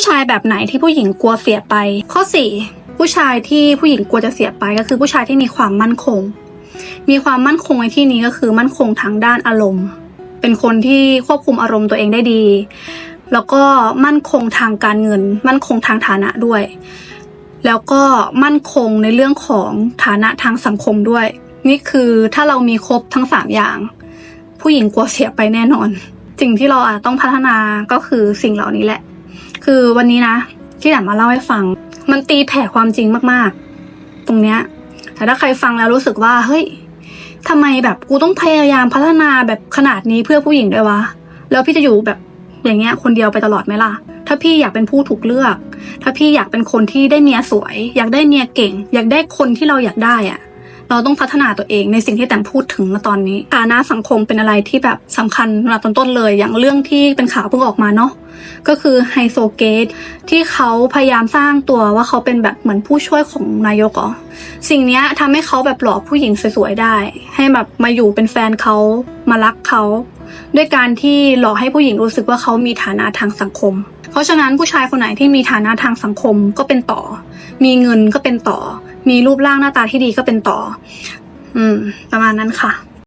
ผู้ชายแบบไหนที่ผู้หญิงกลัวเสียไป ข้อสี่ผู้ชายที่ผู้หญิงกลัวจะเสียไปก็คือผู้ชายที่มีความมั่นคง มีความมั่นคงในที่นี้ก็คือมั่นคงทางด้านอารมณ์ เป็นคนที่ควบคุมอารมณ์ตัวเองได้ดี แล้วก็มั่นคงทางการเงิน มั่นคงทางฐานะด้วย แล้วก็มั่นคงในเรื่องของฐานะทางสังคมด้วย นี่คือถ้าเรามีครบทั้งสามอย่าง ผู้หญิงกลัวเสียไปแน่นอน สิ่งที่เราอาจต้องพัฒนาก็คือสิ่งเหล่านี้แหละ คือวันนี้นะ ที่อยากมาเล่าให้ฟัง มันตีแผ่ความจริงมากๆ ตรงเนี้ย แต่ถ้าใครฟังแล้วรู้สึกว่า เฮ้ยทำไมแบบกูต้องพยายามพัฒนาแบบขนาดนี้เพื่อผู้หญิงด้วยวะ แล้วพี่จะอยู่แบบอย่างเงี้ย คนเดียวไปตลอดไหมล่ะ ถ้าพี่อยากเป็นผู้ถูกเลือก ถ้าพี่อยากเป็นคนที่ได้เมียสวย อยากได้เมียเก่ง อยากได้คนที่เราอยากได้อะเราต้องพัฒนาตัวเองในสิ่งที่แต้มพูดถึงณตอนนี้ฐานะสังคมเป็นอะไรที่แบบสำคัญระดับต้นๆเลย อย่างเรื่องที่เป็นข่าวเพิ่งออกมาเนาะ ก็คือไฮโซเกตที่เขาพยายามสร้างตัวว่าเขาเป็นแบบเหมือนผู้ช่วยของนายกเหรอสิ่งนี้ทำให้เขาแบบหลอกผู้หญิงสวยๆได้ ให้แบบมาอยู่เป็นแฟนเขามารักเขาด้วยการที่หลอกให้ผู้หญิงรู้สึกว่าเขามีฐานะทางสังคม เพราะฉะนั้นผู้ชายคนไหนที่มีฐานะทางสังคมก็เป็นต่อ มีเงินก็เป็นต่อ มีรูปร่างหน้าตาที่ดีก็เป็นต่อ อืม ประมาณนั้นค่ะ